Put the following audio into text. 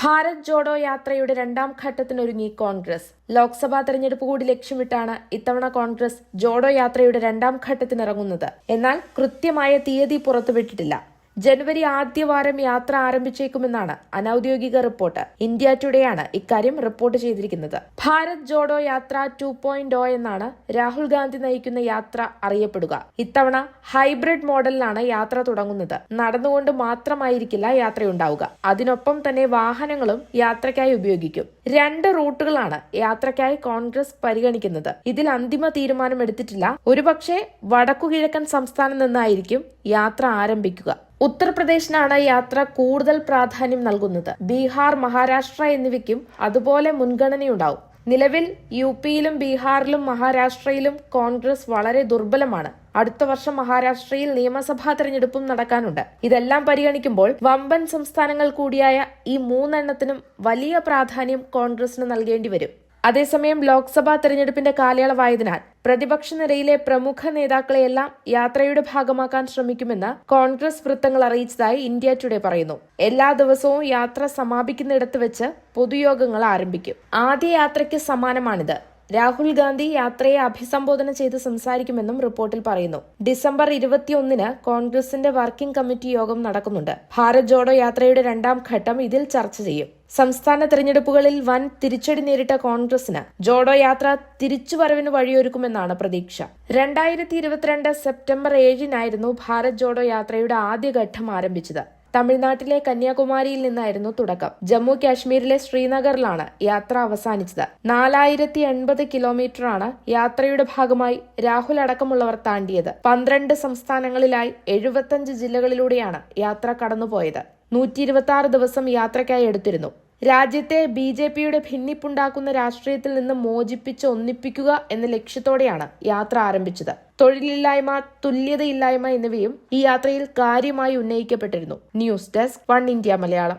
ഭാരത് ജോഡോ യാത്രയുടെ രണ്ടാം ഘട്ടത്തിനൊരുങ്ങി കോൺഗ്രസ്. ലോക്സഭാ തെരഞ്ഞെടുപ്പ് കൂടി ലക്ഷ്യമിട്ടാണ് ഇത്തവണ കോൺഗ്രസ് ജോഡോ യാത്രയുടെ രണ്ടാം ഘട്ടത്തിനിറങ്ങുന്നത്. എന്നാൽ കൃത്യമായ തീയതി പുറത്തുവിട്ടിട്ടില്ല. ജനുവരി ആദ്യവാരം യാത്ര ആരംഭിച്ചേക്കുമെന്നാണ് അനൌദ്യോഗിക റിപ്പോർട്ട്. ഇന്ത്യ ടുഡേ ആണ് ഇക്കാര്യം റിപ്പോർട്ട് ചെയ്തിരിക്കുന്നത്. ഭാരത് ജോഡോ യാത്ര ടു പോയിന്റ് ഒ എന്നാണ് രാഹുൽ ഗാന്ധി നയിക്കുന്ന യാത്ര അറിയപ്പെടുക. ഇത്തവണ ഹൈബ്രിഡ് മോഡലിലാണ് യാത്ര തുടങ്ങുന്നത്. നടന്നുകൊണ്ട് മാത്രമായിരിക്കില്ല യാത്രയുണ്ടാവുക. അതിനൊപ്പം തന്നെ വാഹനങ്ങളും യാത്രയ്ക്കായി ഉപയോഗിക്കും. രണ്ട് റൂട്ടുകളാണ് യാത്രയ്ക്കായി കോൺഗ്രസ് പരിഗണിക്കുന്നത്. ഇതിൽ അന്തിമ തീരുമാനം എടുത്തിട്ടില്ല ഒരുപക്ഷെ വടക്കുകിഴക്കൻ സംസ്ഥാനം നിന്നായിരിക്കും യാത്ര ആരംഭിക്കുക. ഉത്തർപ്രദേശിനാണ് യാത്ര കൂടുതൽ പ്രാധാന്യം നൽകുന്നത്. ബീഹാർ മഹാരാഷ്ട്ര എന്നിവയ്ക്കും അതുപോലെ മുൻഗണനയുണ്ടാവും. നിലവിൽ യു പിയിലും ബീഹാറിലും മഹാരാഷ്ട്രയിലും കോൺഗ്രസ് വളരെ ദുർബലമാണ്. അടുത്ത വർഷം മഹാരാഷ്ട്രയിൽ നിയമസഭാ തെരഞ്ഞെടുപ്പും നടക്കാനുണ്ട്. ഇതെല്ലാം പരിഗണിക്കുമ്പോൾ വമ്പൻ സംസ്ഥാനങ്ങൾ കൂടിയായ ഈ മൂന്നെണ്ണത്തിനും വലിയ പ്രാധാന്യം കോൺഗ്രസിന് നൽകേണ്ടി വരും. അതേസമയം ലോക്സഭാ തെരഞ്ഞെടുപ്പിന്റെ കാലയളവായതിനാൽ പ്രതിപക്ഷ നിരയിലെ പ്രമുഖ നേതാക്കളെയെല്ലാം യാത്രയുടെ ഭാഗമാക്കാൻ ശ്രമിക്കുമെന്ന് കോൺഗ്രസ് വൃത്തങ്ങൾ അറിയിച്ചതായി ഇന്ത്യ ടുഡേ പറയുന്നു. എല്ലാ ദിവസവും യാത്ര സമാപിക്കുന്നിടത്ത് വെച്ച് പൊതുയോഗങ്ങൾ ആരംഭിക്കും. ആദ്യ യാത്രയ്ക്ക് സമാനമാണിത്. രാഹുൽ ഗാന്ധി യാത്രയെ അഭിസംബോധന ചെയ്ത് സംസാരിക്കുമെന്നും റിപ്പോർട്ടിൽ പറയുന്നു. ഡിസംബർ ഇരുപത്തിയൊന്നിന് കോൺഗ്രസിന്റെ വർക്കിംഗ് കമ്മിറ്റി യോഗം നടക്കുന്നുണ്ട്. ഭാരത് ജോഡോ യാത്രയുടെ രണ്ടാം ഘട്ടം ഇതിൽ ചർച്ച ചെയ്യും. സംസ്ഥാന തെരഞ്ഞെടുപ്പുകളിൽ വൻ തിരിച്ചടി നേരിട്ട കോൺഗ്രസിന് ജോഡോ യാത്ര തിരിച്ചുവരവിന് വഴിയൊരുക്കുമെന്നാണ് പ്രതീക്ഷ. രണ്ടായിരത്തി ഇരുപത്തിരണ്ട് സെപ്റ്റംബർ ഏഴിനായിരുന്നു ഭാരത് ജോഡോ യാത്രയുടെ ആദ്യഘട്ടം ആരംഭിച്ചത്. തമിഴ്നാട്ടിലെ കന്യാകുമാരിയിൽ നിന്നായിരുന്നു തുടക്കം. ജമ്മു കാശ്മീരിലെ ശ്രീനഗറിലാണ് യാത്ര അവസാനിച്ചത്. നാലായിരത്തി എൺപത് കിലോമീറ്ററാണ് യാത്രയുടെ ഭാഗമായി രാഹുൽ അടക്കമുള്ളവർ താണ്ടിയത്. പന്ത്രണ്ട് സംസ്ഥാനങ്ങളിലായി എഴുപത്തഞ്ച് ജില്ലകളിലൂടെയാണ് യാത്ര കടന്നുപോയത്. നൂറ്റി ദിവസം യാത്രയ്ക്കായി എടുത്തിരുന്നു. രാജ്യത്തെ ബി ജെ പിയുടെ ഭിന്നിപ്പുണ്ടാക്കുന്ന രാഷ്ട്രീയത്തിൽ നിന്ന് മോചിപ്പിച്ച് ഒന്നിപ്പിക്കുക എന്ന ലക്ഷ്യത്തോടെയാണ് യാത്ര ആരംഭിച്ചത്. തൊഴിലില്ലായ്മ തുല്യതയില്ലായ്മ എന്നിവയും ഈ യാത്രയിൽ കാര്യമായി ഉന്നയിക്കപ്പെട്ടിരുന്നു. News desk one India Malayalam.